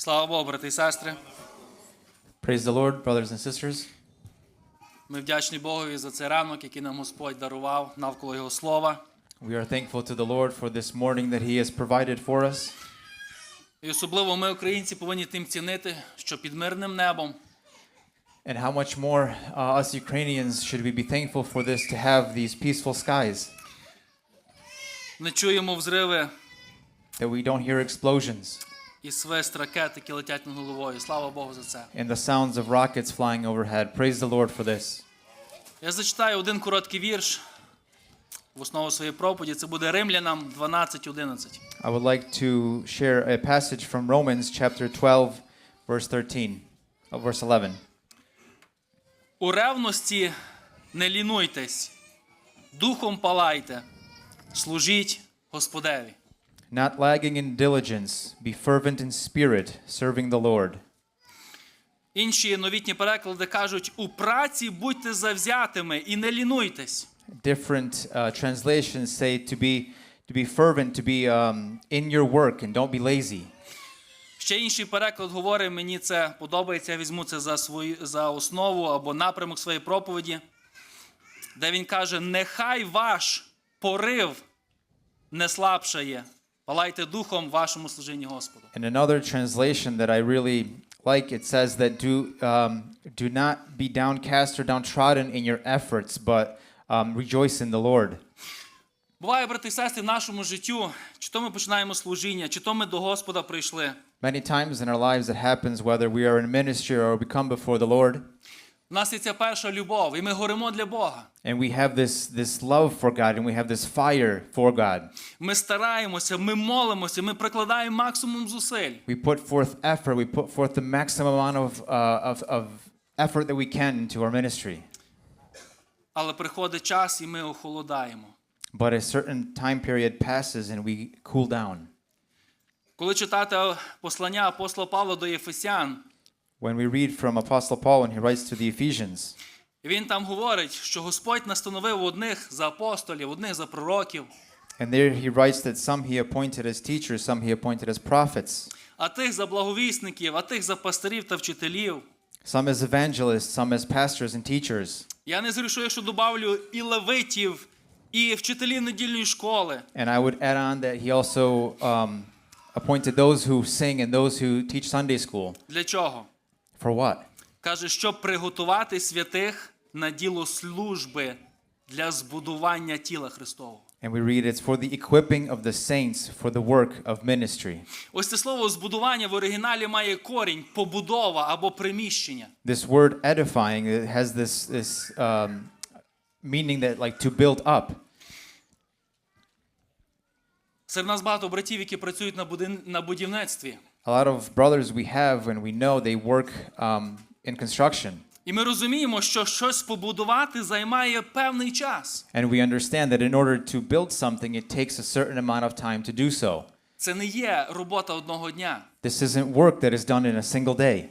Слава Богу, брати і сестри. Praise the Lord, brothers and sisters. Ми вдячні Богові за цей ранок, який нам Господь дарував навколо Його слова. We are thankful to the Lord for this morning that He has provided for us. І особливо ми, українці, повинні тим цінити, що під мирним небом And how much more uh, us Ukrainians should we be thankful for this to have these peaceful skies, не чуємо взриви that we don't hear explosions і свист ракет, які летять над головою. Слава Богу за це. and the sounds of rockets flying overhead. Praise the Lord for this. Я зачитаю один короткий вірш в основу своєї проповіді. Це буде Римлянам 12.11. I would like to share a passage from Romans chapter 12, verse 13, uh, verse 11. У ревності не лінуйтесь, духом палайте, служіть Господеві. Not lagging in diligence, be fervent in spirit, serving the Lord. Інші новітні переклади кажуть: у праці будьте завзятими і не лінуйтесь. different uh, translations say to be to be fervent, to be um, in your work, and don't be lazy. Ще інший переклад говорить, мені це подобається, я візьму це за, свою, за основу або напрямок своєї проповіді, де він каже: нехай ваш порив не слабшає, палайте духом в вашому служінні Господу. And another translation that I really like it says that do um, do not be downcast or downtrodden in your efforts, but um, rejoice in the Lord. Буває, брати і сестри, в нашому життю, чи то ми починаємо служіння, чи то ми до Господа прийшли. Many times in our lives it happens whether we are in ministry or we come before the Lord, У нас є ця перша любов, і ми горимо для Бога. and we have this this love for God and we have this fire for God. Ми стараємося, ми молимося, ми прикладаємо максимум зусиль. We put forth effort. We put forth the maximum amount of uh, of, of effort that we can into our ministry. Але приходить час, і ми охолодаємо. But a certain time period passes and we cool down. Коли читати послання апостола Павла до Єфесян, When we read from Apostle Paul when he writes to the Ephesians, він там говорить, що Господь настановив одних за апостолів, одних за пророків, and there he writes that some he appointed as teachers, some he appointed as prophets, а тих за благовісників, а тих за пастирів та вчителів. some as evangelists, some as pastors and teachers. Я не зрішу, якщо добавлю і левитів, і вчителів недільної школи. And I would add on that he also um, appointed those who sing and those who teach Sunday school. Для чого? For what? Каже, щоб приготувати святих на діло служби для збудування тіла Христового. And we read it's for the equipping of the saints for the work of ministry. Ось це слово збудування в оригіналі має корінь, побудова або приміщення. This word edifying it has this this um, meaning that like to build up. Серед нас багато братів, які працюють на, будин... на будівництві. A lot of brothers we have and we know they work um, in construction, І ми розуміємо, що щось побудувати займає певний час. and we understand that in order to build something, it takes a certain amount of time to do so. Це не є робота одного дня. This isn't work that is done in a single day.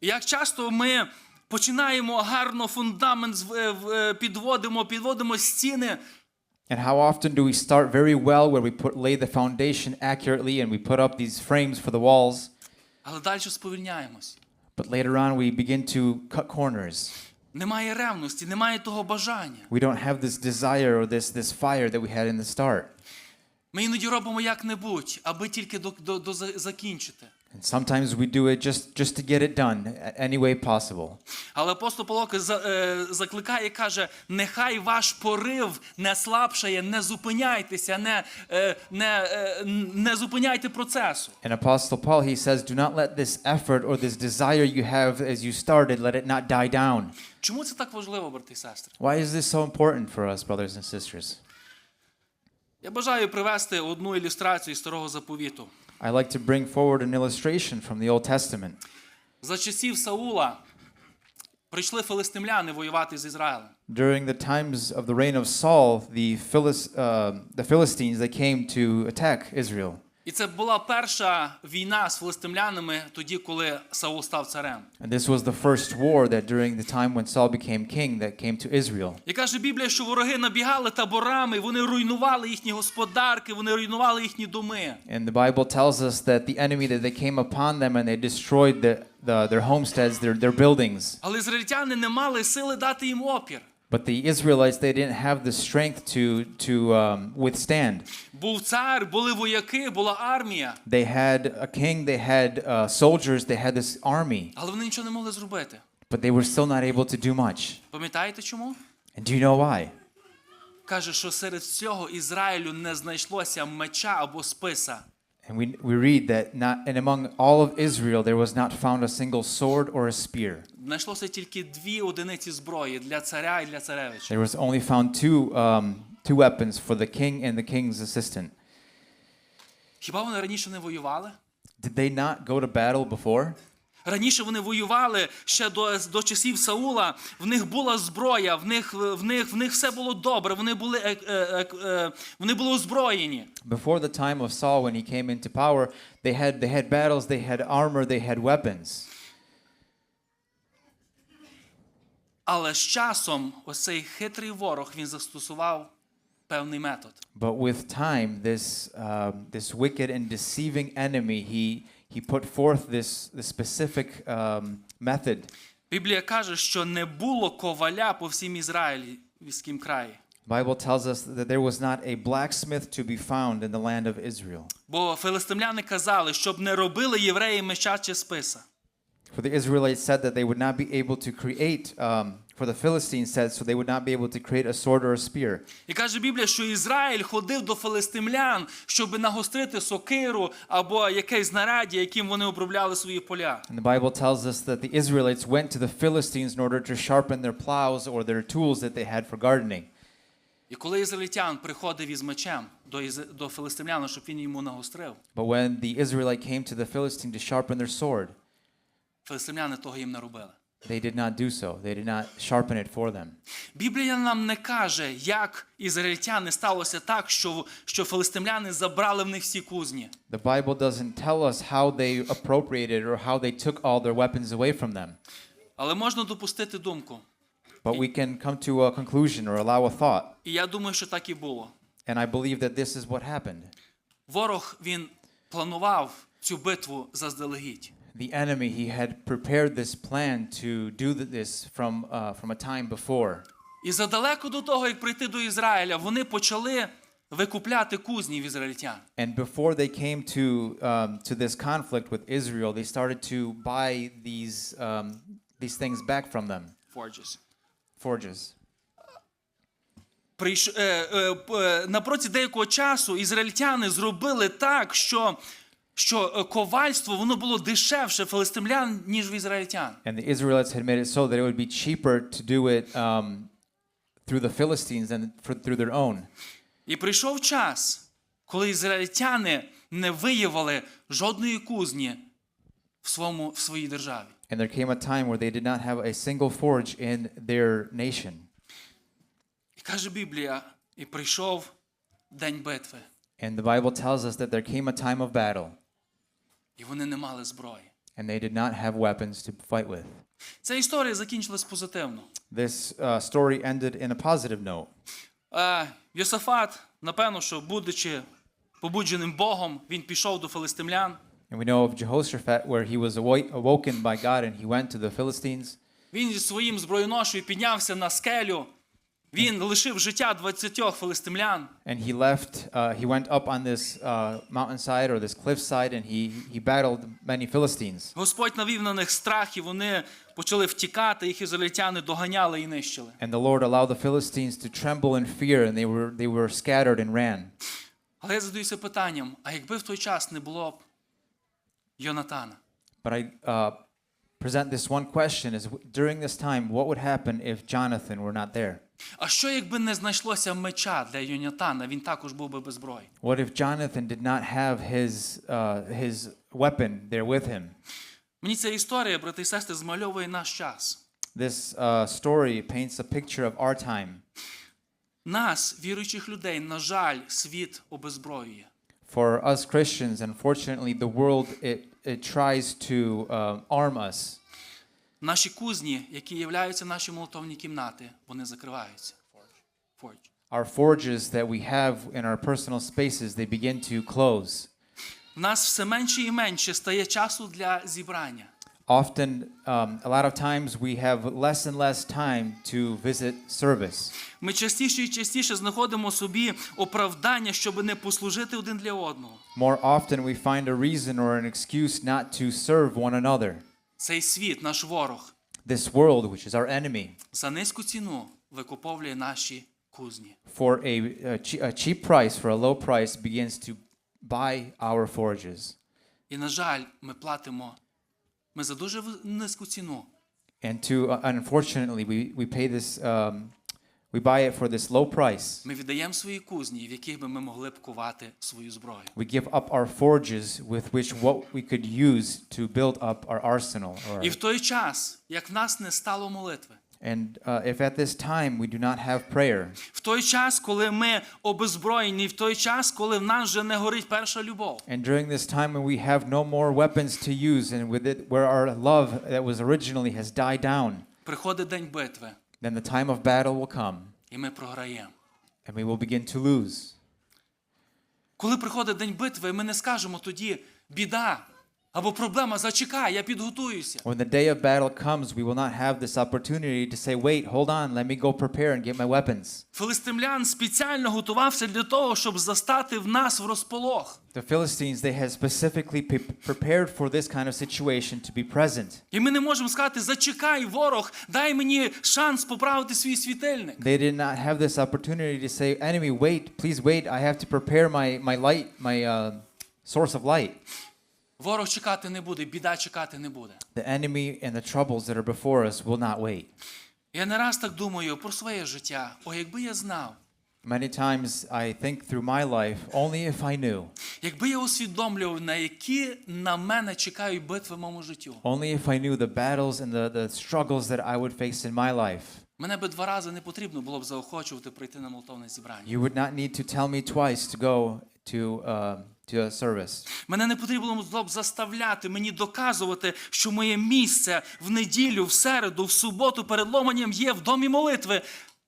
І Як часто ми починаємо гарно фундамент зв- е, в- е, підводимо, підводимо стіни, And how often do we start very well, where we put lay the foundation accurately and we put up these frames for the walls, але далі сповільняємось. but later on we begin to cut corners. Немає ревності, немає того бажання. We don't have this desire or this this fire that we had in the start. Ми іноді робимо як-небудь, аби тільки до, до, до за- закінчити. And sometimes we do it just just to get it done a- any way possible. Але апостол Павло за- е, закликає, каже: нехай ваш порив не слабшає, не зупиняйтеся, не, е, не, е, не зупиняйте процесу. And Apostle Paul he says, "Do not let this effort or this desire you have as you started let it not die down." Чому це так важливо, брати і сестри? Why is this so important for us, brothers and sisters? Я бажаю привести одну ілюстрацію із старого заповіту. I like to bring forward an illustration from the Old Testament. За часів Саула прийшли филистимляни воювати з Ізраїлем. During the times of the reign of Saul, the, Philis, uh, the Philistines they came to attack Israel. І це була перша війна з филистимлянами тоді, коли Саул став царем. And this was the first war that during the time when Saul became king that came to Israel. І каже Біблія, що вороги набігали таборами, вони руйнували їхні господарки, вони руйнували їхні доми. And the Bible tells us that the enemy that they came upon them and they destroyed the, the, their homesteads, their, their buildings. Але ізраїльтяни не мали сили дати їм опір. But the Israelites, they didn't have the strength to, to um, withstand. Був цар, були вояки, була армія, They had a king, they had uh, soldiers, they had this army, але вони нічого не могли зробити. but they were still not able to do much. Пам'ятаєте чому? And do you know why? Каже, що серед всього Ізраїлю не знайшлося меча або списа. And we, we read that not, and among all of Israel there was not found a single sword or a spear. Знайшлося тільки дві одиниці зброї для царя і для царевича. There was only found two, um, two weapons for the king and the king's assistant. Хіба вони раніше не воювали? Did they not go to battle before? Раніше вони воювали ще до, до часів Саула. В них була зброя, в них, в них, в них все було добре. Вони були, е, е, е, е, вони були озброєні. Before the time of Saul, when he came into power, they had, they had battles, they had armor, they had weapons. Але з часом ось цей хитрий ворог він застосував певний метод. But with time, this, um, this wicked and deceiving enemy, he, he put forth this, this specific um, method. Біблія каже, що не було коваля по всім Ізраїльським краї. Bible tells us that there was not a blacksmith to be found in the land of Israel. Бо филистимляни казали, щоб не робили євреї меча чи списа. For the Israelites said that they would not be able to create, um, for the Philistines said, so they would not be able to create a sword or a spear. І каже Біблія, що Ізраїль ходив до филистимлян, щоб нагострити сокиру або якесь знаряддя, яким вони обробляли свої поля. And the Bible tells us that the Israelites went to the Philistines in order to sharpen their plows or their tools that they had for gardening. І коли ізраїльтян приходив із мечем до, Із- до филистимляна, щоб він йому нагострив, But when the Israelite came to the Philistine to sharpen their sword, филистимляни того їм не робили. they did not do so. They did not sharpen it for them. Біблія нам не каже, як ізраїльтяни сталося так, що, що филистимляни забрали в них всі кузні. The Bible doesn't tell us how they appropriated or how they took all their weapons away from them. Але можна допустити думку. But we can come to a conclusion or allow a thought. І я думаю, що так і було. And I believe that this is what happened. Ворог він планував цю битву заздалегідь. The enemy, he had prepared this plan to do th- this from, uh, from a time before. І задалеко до того, як прийти до Ізраїля, вони почали викупляти кузні в ізраїльтян. And before they came to, um, to this conflict with Israel, they started to buy these, um, these things back from them, Forges. forges. Прийш... Е, е, п- е, напроти деякого часу ізраїльтяни зробили так, що, що е, ковальство воно було дешевше филистимлян, ніж в ізраїльтян. And the Israelites had made it so that it would be cheaper to do it um, through the Philistines than for, through their own. І прийшов час, коли ізраїльтяни не виявили жодної кузні в, своєму, в своїй державі. And there came a time where they did not have a single forge in their nation. І каже Біблія, і прийшов день битви, And the Bible tells us that there came a time of battle, і вони не мали зброї. and they did not have weapons to fight with. Ця історія закінчилась позитивно. This uh, story ended in a positive note. Е, Йосафат, напевно, що будучи побудженим Богом, він пішов до филистимлян. And we know of Jehoshaphat where he was awa- awoken by God and he went to the Philistines. Він зі своїм зброєношою піднявся на скелю. Він лишив життя 20 филистимлян. And he left, uh, he went up on this uh, mountainside or this cliffside and he, he battled many Philistines. Господь навів на них страх, і вони почали втікати, їх ізраїльтяни доганяли і нищили. And the Lord allowed the Philistines to tremble in fear and they were, they were scattered and ran. Але я задаюся питанням: а якби в той час не було б Йонатана? But I uh, present this one question is during this time, what would happen if Jonathan were not there? А що якби не знайшлося меча для Йонатана, він також був би без зброї? What if Jonathan did not have his, uh, his weapon there with him? Мені ця історія, брати і сестри, змальовує наш час. This uh, story paints a picture of our time. Нас, віруючих людей, на жаль, світ обезброює. For us Christians, unfortunately, the world it it tries to um, arm us. Наші кузні, які являються наші молотовні кімнати, вони закриваються. Forge. Our forges that we have in our personal spaces, they begin to close. В нас все менше і менше стає часу для зібрання. Often, um, a lot of times, we have less and less time to visit service. Ми частіше і частіше знаходимо собі оправдання, щоб не послужити один для одного. More often, we find a reason or an excuse not to serve one another. Цей світ, наш ворог, This world, which is our enemy, за низьку ціну викуповує наші кузні. for a, a, che- a cheap price, for a low price, begins to buy our forges. І, на жаль, ми платимо ми за дуже в- низьку ціну. And to, uh, unfortunately, we, we pay this, um, we buy it for this low price. Ми віддаємо свої кузні, в яких би ми могли б кувати свою зброю. We give up our forges with which what we could use to build up our arsenal. Or І в той час, як в нас не стало молитви, and uh, if at this time we do not have prayer, в той час, коли ми обезброєні, в той час, коли в нас вже не горить перша любов, and during this time when we have no more weapons to use, and with it where our love that was originally has died down, приходить день битви, Then the time of battle will come, і ми програємо. and we will begin to lose. Коли приходить день битви, ми не скажемо тоді біда або проблема, зачекай, я підготуюся. When the day of battle comes, we will not have this opportunity to say, wait, hold on, let me go prepare and get my weapons. Филистимлян спеціально готувався для того, щоб застати в нас в розполох. The Philistines, they had specifically prepared for this kind of situation to be present. І ми не можемо сказати, зачекай, ворог, дай мені шанс поправити свій світильник. They did not have this opportunity to say, enemy, wait, please wait, I have to prepare my, my light, my uh, source of light. Ворог чекати не буде, біда чекати не буде. The enemy and the troubles that are before us will not wait. Я не раз так думаю про своє життя. О, якби я знав, Many times I think through my life, only if I knew, якби я усвідомлював, на які на мене чекають битви в моєму життю. only if I knew the battles and the, the struggles that I would face in my life. Мене би два рази не потрібно було б заохочувати прийти на молитовне зібрання. You would not need to tell me twice to go to, uh, to a service. Мене не потрібно було б заставляти, мені доказувати, що моє місце в неділю, в середу, в суботу перед ломанням є в домі молитви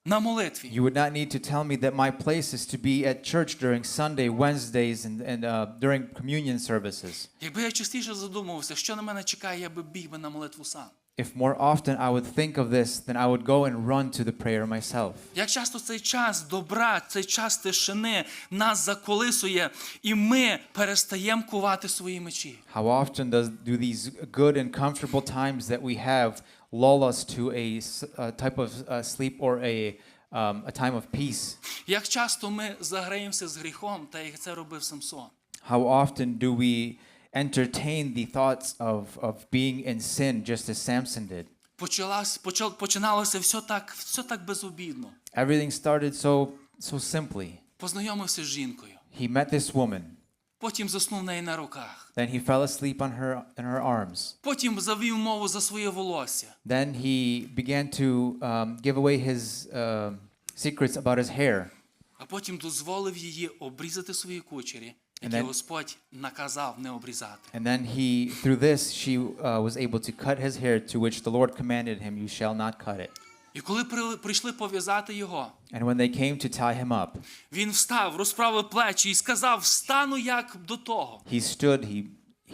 на молитві. You would not need to tell me that my place is to be at church during Sunday, Wednesdays, and, and uh, during communion services. Якби я частіше задумувався, що на мене чекає, я би біг би на молитву сам. If more often I would think of this, then I would go and run to the prayer myself. Як часто цей час добра, цей час тишини нас заколисує, і ми перестаємо кувати свої мечі. How often does do these good and comfortable times that we have lull us to a, s- a type of uh, sleep or a, um, a time of peace? Як часто ми заграємося з гріхом, та як це робив Самсон. How often do we entertain the thoughts of, of being in sin just as Samson did? Почалось, почал, починалося все так, все так безобідно. Everything started so, so simply. Познайомився з жінкою, He met this woman. потім заснув в неї на руках, Then he fell asleep on her in her arms. потім завів мову за своє волосся, Then he began to um, give away his um secrets about his hair. а потім дозволив її обрізати свої кучері, які then- Господь наказав не обрізати. And then he, through this, she uh, was able to cut his hair, to which the Lord commanded him, "You shall not cut it." І коли прийшли пов'язати його, And when they came to tie him up, він встав, розправив плечі і сказав: Встану як до того. he stood, he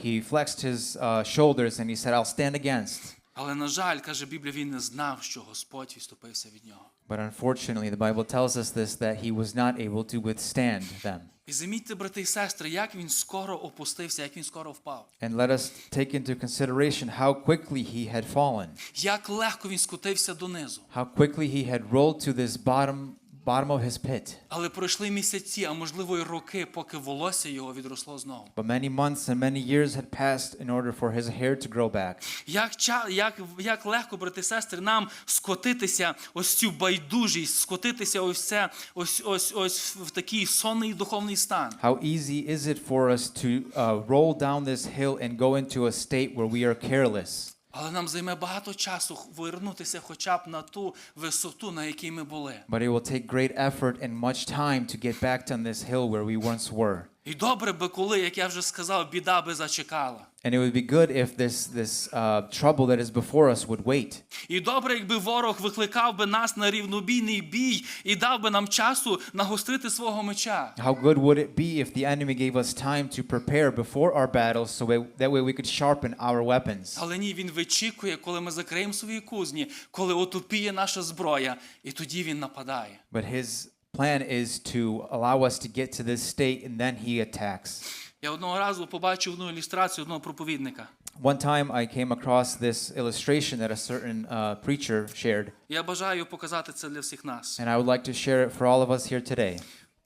he flexed his uh, shoulders, and he said, "I'll stand against." Але, на жаль, каже Біблія, він не знав, що Господь відступився від нього. But unfortunately, the Bible tells us this that he was not able to withstand them. І замітьте, брати і сестри, як він скоро опустився, як він скоро впав. And let us take into consideration how quickly he had fallen, Як легко він скотився донизу. how quickly he had rolled to this bottom bottom of his pit. Але пройшли місяці, а можливо й роки, поки волосся його відросло знову. But many months and many years had passed in order for his hair to grow back. Як, ча- як, як легко, брати і сестри, нам скотитися ось цю байдужість, скотитися ось це, ось, ось, ось в такий сонний духовний стан. How easy is it for us to uh, roll down this hill and go into a state where we are careless? Але нам займе багато часу повернутися хоча б на ту висоту, на якій ми були. But it will take great effort and much time to get back to this hill where we once were. І добре би, коли, як я вже сказав, біда би зачекала. And it would be good if this, this uh, trouble that is before us would wait. І добре, якби ворог викликав би нас на рівнобійний бій і дав би нам часу нагострити свого меча. How good would it be if the enemy gave us time to prepare before our battles so we, that way we could sharpen our weapons? Але ні, він вичікує, коли ми закриємо свої кузні, коли отупіє наша зброя, і тоді він нападає. But his plan is to allow us to get to this state and then he attacks. Я одного разу побачив одну ілюстрацію одного проповідника. One time I came across this illustration that a certain uh, preacher shared, Я bажаю показати це для всіх нас. and I would like to share it for all of us here today.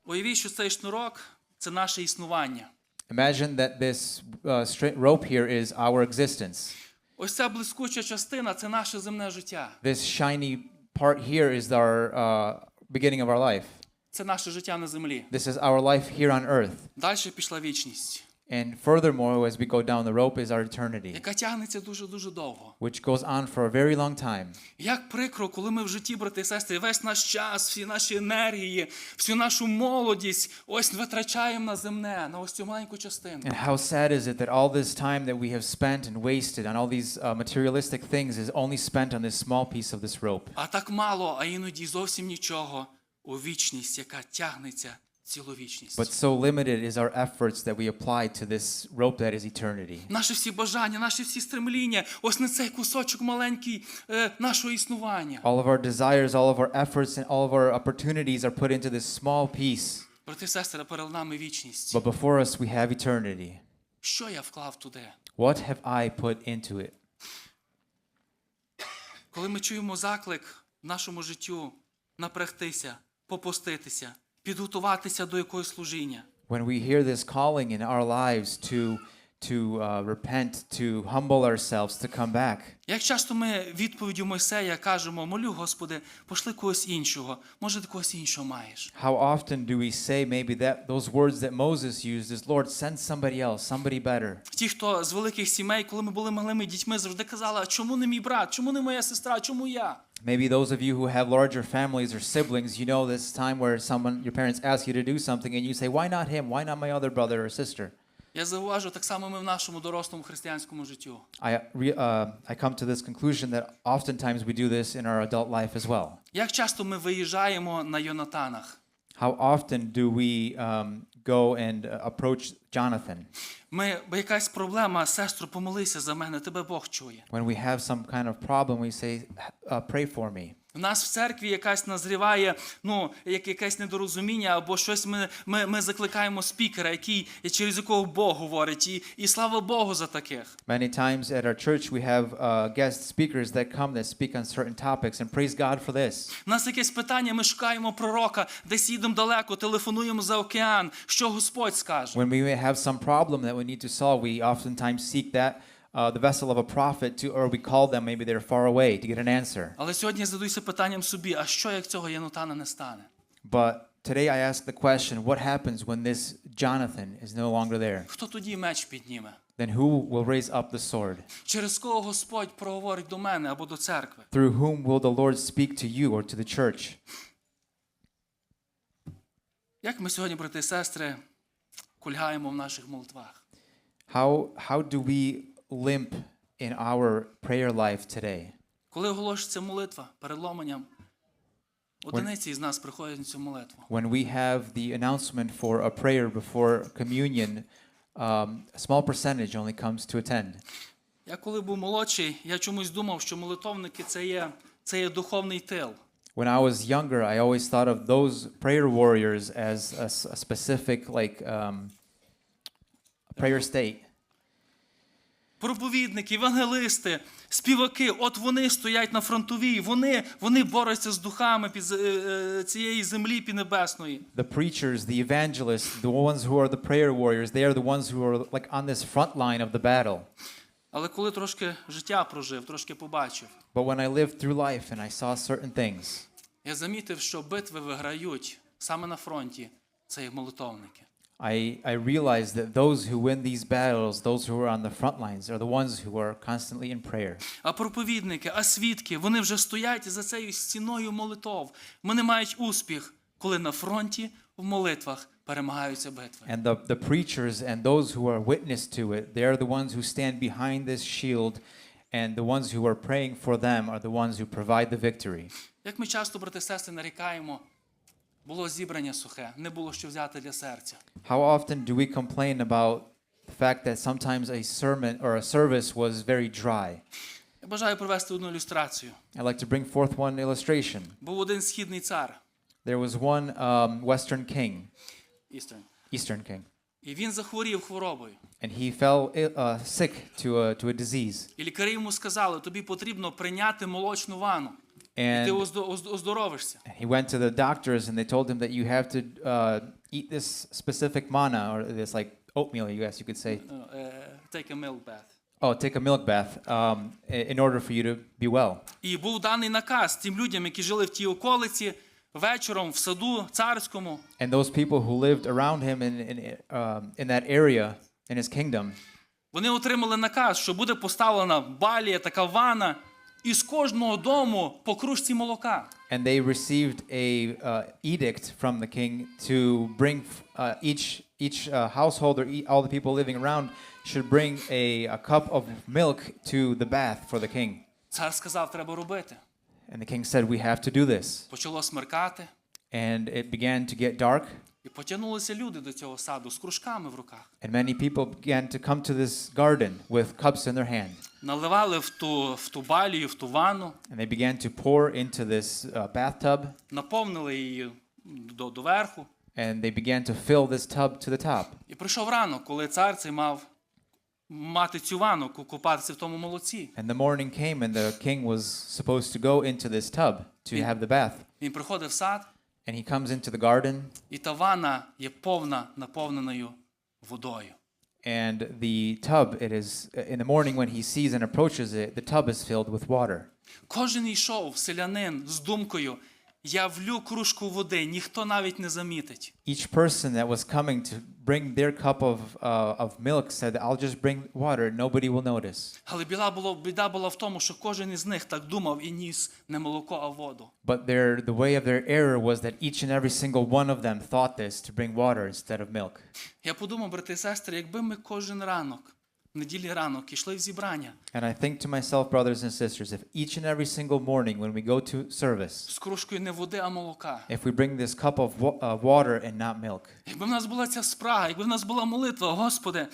Уявіть, що цей шнурок це наше існування. Imagine that this uh, straight rope here is our existence. Ось ця блискуча частина це наше земне життя. This shiny part here is our uh, beginning of our life. Це наше життя на землі. This is our life here on earth. Далі пішла вічність, And furthermore, as we go down the rope, is our eternity, яка тягнеться дуже-дуже довго. which goes on for a very long time. Як прикро, коли ми в житті, брати і сестри, весь наш час, всі наші енергії, всю нашу молодість ось витрачаємо на земне, на ось цю маленьку частину. And how sad is it that all this time that we have spent and wasted on all these uh, materialistic things is only spent on this small piece of this rope? А так мало, а іноді зовсім нічого у вічність, яка тягнеться цілу вічність. But so limited is our efforts that we apply to this rope that is eternity. Наші всі бажання, наші всі стремління, ось на цей кусочок маленький е, нашого існування. All of our desires, all of our efforts, and all of our opportunities are put into this small piece. Брати сестри, перед нами вічність. But before us, we have eternity. Що я вклав туди? What have I put into it? Коли ми чуємо заклик в нашому життю напрягтися, попуститися, підготуватися до якогось служіння. When we hear this calling in our lives to, to uh, repent, to humble ourselves, to come back, Як часто ми відповіддю Мойсея кажемо, молю, Господи, пошли когось іншого, може, ти когось іншого маєш. how often do we say maybe that those words that Moses used is, Lord, send somebody else, somebody better? Ті, хто з великих сімей, коли ми були малими дітьми, завжди казали, чому не мій брат, чому не моя сестра, чому я? Maybe those of you who have larger families or siblings, you know this time where someone, your parents ask you to do something and you say, why not him? Why not my other brother or sister? Я зауважу так само ми в нашому дорослому християнському життю. I, re, uh, I come to this conclusion that oftentimes we do this in our adult life as well. Як часто ми виїжджаємо на Йонатанах? How often do we um, go and uh, approach Jonathan Ми, бо якась проблема, сестру, помолися за мене, тебе Бог чує. when we have some kind of problem? We say, uh, "Pray for me." В нас в церкві якась назріває, ну, як якесь недорозуміння, або щось ми, ми, ми закликаємо спікера, який, через якого Бог говорить, і, і слава Богу за таких. Many times at our church we have uh, guest speakers that come that speak on certain topics, and praise God for this. У нас якесь питання, ми шукаємо пророка, десь їдемо далеко, телефонуємо за океан, що Господь скаже. When we have some problem that we need to solve, we oftentimes seek that uh, the vessel of a prophet to, or we call them. Maybe they're far away to get an answer. Але сьогодні я задаюся питанням собі, а що як цього Янутана не стане? But today I ask the question: What happens when this Jonathan is no longer there? Хто тоді меч підніме? Then who will raise up the sword? Через кого Господь проговорить до мене або до церкви? Through whom will the Lord speak to you or to the church? Як ми сьогодні, брати і сестри, кульгаємо в наших молитвах? How how do we limp in our prayer life today? Коли оголошується молитва перед ломанням, одиниці з нас приходять на цю молитву. When we have the announcement for a prayer before communion, um, a small percentage only comes to attend. Я коли був молодший, я чомусь думав, що молитовники це є, це є духовний тил. When I was younger, I always thought of those prayer warriors as a, s- a specific, like, um, prayer state. Проповідники, евангелисти, співаки, от вони стоять на фронтовій, вони, вони борються з духами під, е, е, цієї землі піднебесної. The preachers, the evangelists, the ones who are the prayer warriors, they are the ones who are like on this front line of the battle. Але коли трошки життя прожив, трошки побачив, But when I lived through life and I saw certain things, я замітив, що битви виграють саме на фронті це є молитовники. I, I realized that those who win these battles, those who are on the front lines, are the ones who are constantly in prayer. А проповідники, а свідки, вони вже стоять за цією стіною молитов. Вони мають успіх, коли на фронті в молитвах перемагаються битви. And the, the preachers and those who are witness to it, they are the ones who stand behind this shield, and the ones who are praying for them are the ones who provide the victory. Як ми часто, брати і сестри, нарікаємо, було зібрання сухе, не було що взяти для серця. How often do we complain about the fact that sometimes a sermon or a service was very dry? Я бажаю провести одну ілюстрацію. I'd like to bring forth one illustration. Був один східний цар, There was one um, Western king, Eastern, Eastern king, і він захворів хворобою. and he fell uh, sick to a, to a disease. І лікарі йому сказали, тобі потрібно прийняти молочну ванну, And оздо- оз- оздоровишся. he went to the doctors, and they told him that you have to uh, eat this specific manna, or this like oatmeal, you guess you could say. Е, е, Take a milk bath. Oh, take a milk bath um, i- in order for you to be well. І був даний наказ тим людям, які жили в тій околиці, вечором в саду царському, And those people who lived around him in, in, um, in that area, in his kingdom, вони отримали наказ, що буде поставлена балія, така ванна, і з кожного дому по кружці молока. and they received a uh, edict from the king to bring uh, each each uh, household or e- all the people living around should bring a, a cup of milk to the bath for the king. Цар сказав, треба робити. And the king said, "We have to do this." Почало смеркати, And it began to get dark, і потягнулися люди до цього саду з кружками в руках. and many people began to come to this garden with cups in their hand, Наливали в ту, в ту балію, в ту ванну, and they began to pour into this uh, bathtub, наповнили її до, до верху. and they began to fill this tub to the top. І прийшов ранок, коли цар цей мав мати цю ванну, ку- купатися в тому молоці. And the morning came, and the king was supposed to go into this tub to have the bath. Він приходив в сад, And he comes into the garden, і та ванна є повна наповненою водою. and the tub, it is, in the morning when he sees and approaches it, the tub is filled with water. Кожен йшов селянин з думкою: я влю кружку води, ніхто навіть не замітить. Each person that was coming to bring their cup of, uh, of milk said, I'll just bring water, nobody will notice. Але біда було, біда була в тому, що кожен із них так думав і ніс не молоко, а воду. But their, the way of their error was that each and every single one of them thought this to bring water instead of milk. Я подумав, брати і сестри, якби ми кожен ранок, неділі ранок, ішли в зібрання And I think to myself, brothers and sisters, if each and every single morning when we go to service, з кружкою не води, а молока. if we bring this cup of wa- uh, water and not milk, Якби в нас була ця спрага, якби в нас була молитва, Господи,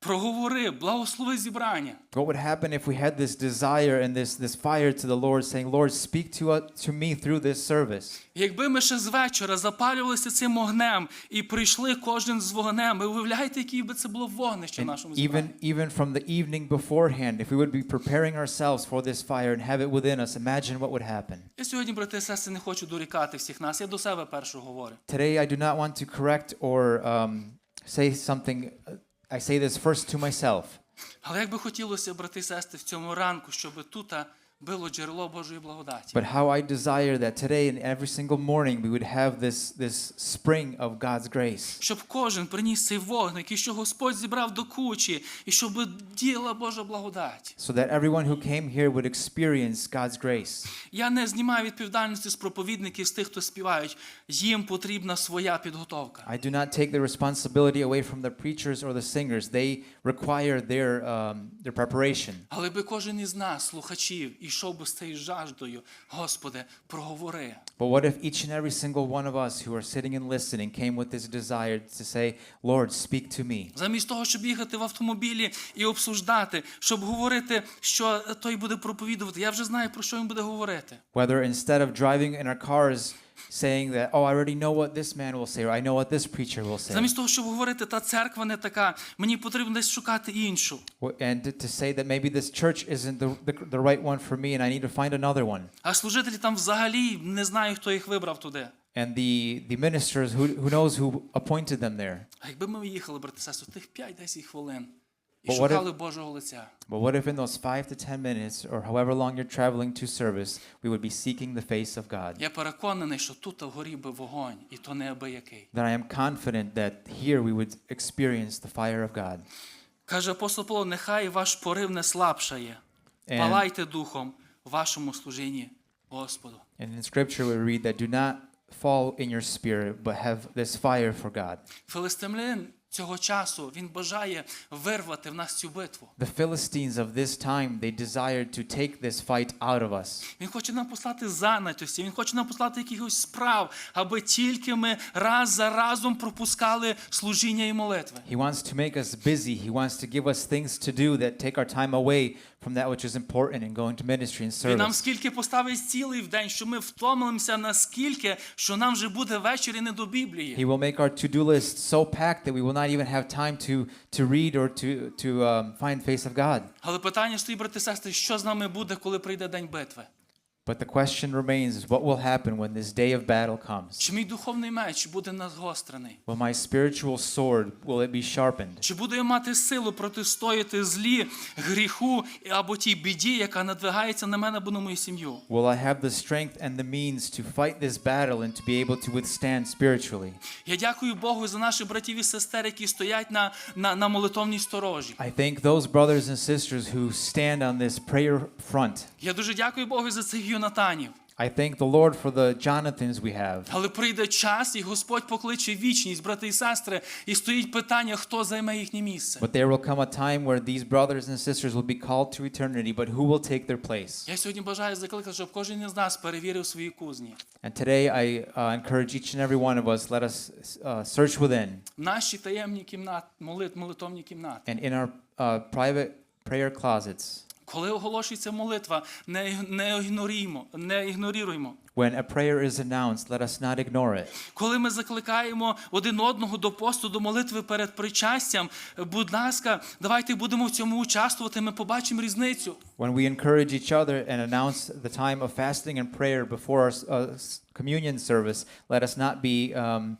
проговори, благослови зібрання. what would happen if we had this desire and this, this fire to the Lord, saying, Lord, speak to, us, to me through this service? Якби ми ще з вечора запалювалися цим огнем і прийшли кожен з вогнем, ви уявляєте, яке би це було вогнище в нашому even, зібранні? even from the evening beforehand, if we would be preparing ourselves for this fire and have it within us, imagine what would happen. Я сьогодні, брати і сестри, не хочу дорікати всіх нас. Я до себе першого говорю. Today, I do not want to correct or um, say something. I say this first to myself. Але як би хотілося, брати і сестри, в цьому ранку, щоб тут було джерело Божої благодаті. But how I desire that today and every single morning we would have this, this spring of God's grace. Щоб кожен приніс цей вогник, і що Господь зібрав до кучі, і щоб діяла Божа благодать. So that everyone who came here would experience God's grace. Я не знімаю відповідальності з проповідників, з тих, хто співають. Їм потрібна своя підготовка. I do not take the responsibility away from the preachers or the singers. They require their, um, their preparation. Але би кожен із нас, слухачів, ішов би з цією жаждою, Господи, проговори. But what if each and every single one of us who are sitting and listening came with this desire to say, Lord, speak to me? Замість того, щоб їхати в автомобілі і обсуждати, щоб говорити, що той буде проповідувати. Я вже знаю, про що він буде говорити. Whether instead of driving in our cars saying that, oh, I already know what this man will say, or I know what this preacher will say, Замість того, щоб говорити, та церква не така, мені потрібно десь шукати іншу. Wh- and to, to say that maybe this church isn't the, the, the right one for me and I need to find another one. А служителі там взагалі не знаю, хто їх вибрав туди. And the, the ministers, who, who knows who appointed them there? А якби ми їхали, брати і сестри, тих 5-10 хвилин і But what if- шукали Божого лиця. But what if in those five to ten minutes, or however long you're traveling to service, we would be seeking the face of God? Я переконаний, що тут вгорі би вогонь, і то не аби який. Then I am confident that here we would experience the fire of God. Каже апостол Павло, нехай ваш порив не слабшає. And- Палайте духом в вашому служінні Господу. And in scripture we read that do not fall in your spirit, but have this fire for God. Филистимлянин Цього часу він бажає вирвати в нас цю битву. The Philistines of this time, they desired to take this fight out of us. Він хоче нам послати занятості, він хоче нам послати якихось справ, аби тільки ми раз за разом пропускали служіння і молитви. He wants to make us busy. He wants to give us things to do that take our time away from that which is important and going to ministry and Він нам скільки поставить цілий в день, що ми втомимося наскільки, що нам вже буде ввечері не до Біблії. He will make our to-do list so packed that we will not even have time to, to read or to, to um, find face of God. Але питання стоїть, брати сестри, що з нами буде, коли прийде день битви? But the question remains is what will happen when this day of battle comes? Чи мій духовний меч буде надгострений? Will my spiritual sword, will it be sharpened? Чи буду я мати силу протистояти злі, гріху або тій біді, яка надвигається на мене або на мою сім'ю? Will I have the strength and the means to fight this battle and to be able to withstand spiritually? Я дякую Богу за наших братів і сестер, які стоять на, на, на молитовній сторожі. I thank those brothers and sisters who stand on this prayer front. Я дуже дякую Богу за цих юнатанів. I thank the Lord for the Jonathans we have. Але прийде час, і Господь покличе вічність, брати і сестри, і стоїть питання, хто займе їхнє місце. But there will come a time where these brothers and sisters will be called to eternity, but who will take their place? Я сьогодні бажаю закликати, щоб кожен із нас перевірив свої кузні. And today I uh, encourage each and every one of us, let us uh, search within Наші таємні кімнати, молит, молитовні кімнати. and in our uh, private prayer closets. Коли оголошується молитва, не, не ігноруємо, не ігноруємо. When a prayer is announced, let us not ignore it. Коли ми закликаємо один одного до посту, до молитви перед причастям, будь ласка, давайте будемо в цьому участвувати. Ми побачимо різницю. When we encourage each other and announce the time of fasting and prayer before our uh, communion service, let us not be um,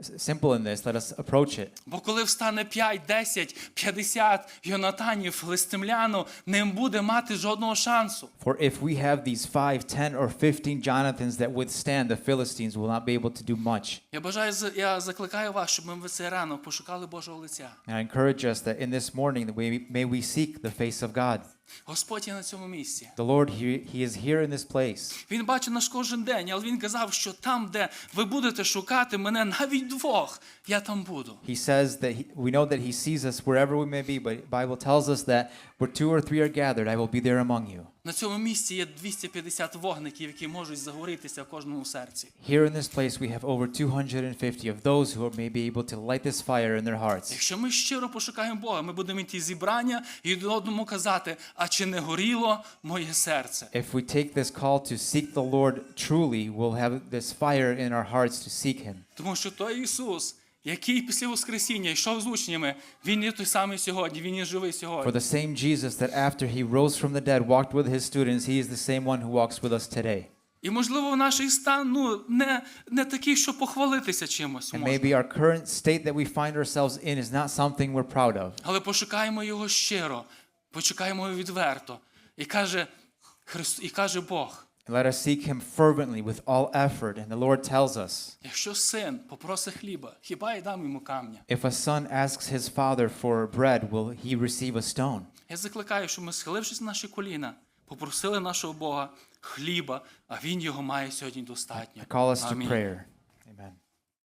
simple in this. Let us approach it. Бо коли встане 5, 10, 50 Йонатанів, филистимляну, не буде мати жодного шансу. For if we have these five, ten, or fifteen Jonathans that withstand, the Philistines will not be able to do much. Я бажаю, за- я закликаю вас, щоб ми в цей ранок пошукали Божого лиця. And I encourage us that in this morning, that we, may we seek the face of God. Господь є на цьому місці. The Lord, he, he is here in this place. Він бачить наш кожен день, але він казав, що там, де ви будете шукати мене навіть двох, я там буду. He says that he, we know that He sees us wherever we may be, but Bible tells us that where two or three are gathered, I will be there among you. На цьому місці є 250 вогників, які можуть загорітися в кожному серці. Here in this place, we have over 250 of those who may be able to light this fire in their hearts. Якщо ми щиро пошукаємо Бога, ми будемо йти зібрання і один одному казати, а чи не горіло моє серце? If we take this call to seek the Lord truly, we'll have this fire in our hearts to seek Him. Тому що той Ісус, який після Воскресіння йшов з учнями, Він є той самий сьогодні, Він є живий For the same Jesus that after He rose from the dead walked with His students, He is the same one who walks with us today. І можливо, наш стан ну, не, не такий, що похвалитися чимось. And maybe our current state that we find ourselves in is not something we're proud of. Але пошукаємо його щиро, почекаємо його відверто. І каже, Христ, і каже Бог, And let us seek Him fervently with all effort. And the Lord tells us якщо син попросить хліба, хіба я дам йому камня? if a son asks his father for bread, will he receive a stone? Я закликаю, щоб ми, схилившись на наші коліна, попросили нашого Бога хліба, а він його має сьогодні достатньо. I call us to Амінь. prayer.